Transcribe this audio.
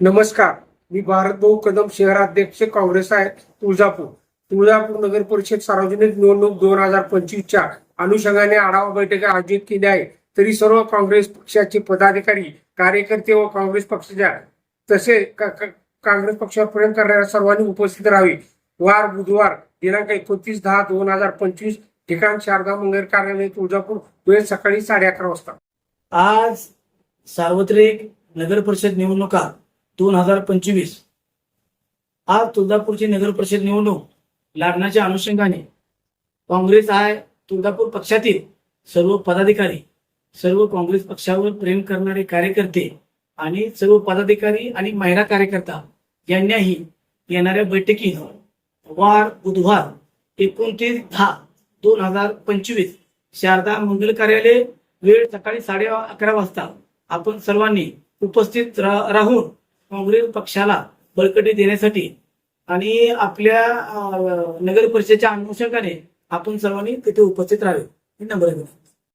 नमस्कार. मी भारतभाऊ कदम शहराध्यक्ष काँग्रेस आहे तुळजापूर. तुळजापूर नगर परिषद सार्वजनिक निवडणूक दोन हजार पंचवीसच्या अनुषंगाने आढावा बैठक आयोजित केली आहे. तरी सर्व काँग्रेस पक्षाचे पदाधिकारी कार्यकर्ते व काँग्रेस पक्षाच्या तसे काँग्रेस पक्षावर प्रेम करणाऱ्या सर्वांनी उपस्थित राहावे. वार बुधवार दिनांक एकोणतीस दहा दोन हजार पंचवीस ठिकाण शारदा मंगल कार्यालय तुळजापूर वेळ सकाळी साडे अकरा वाजता. आज सार्वत्रिक नगर परिषद निवडणुका दोन हजार पंचवीस. आज तुळजापूरची नगर परिषद निवडणूक लागण्याच्या अनुषंगाने काँग्रेस आय तुळजापूर पक्षातील सर्व पदाधिकारी सर्व काँग्रेस पक्षावर प्रेम करणारे कार्यकर्ते आणि सर्व पदाधिकारी आणि महिला कार्यकर्ता यांनाही येणाऱ्या बैठकीत वार बुधवार एकोणतीस दहा दोन हजार पंचवीस शारदा मंगल कार्यालय वेळ सकाळी साडे अकरा वाजता आपण सर्वांनी उपस्थित रा- राहून काँग्रेस पक्षाला बळकटी देण्यासाठी आणि आपल्या नगर परिषदेच्या अनुषंगाने आपण सर्वांनी तिथे उपस्थित राहावे. ही नम्र विनंती.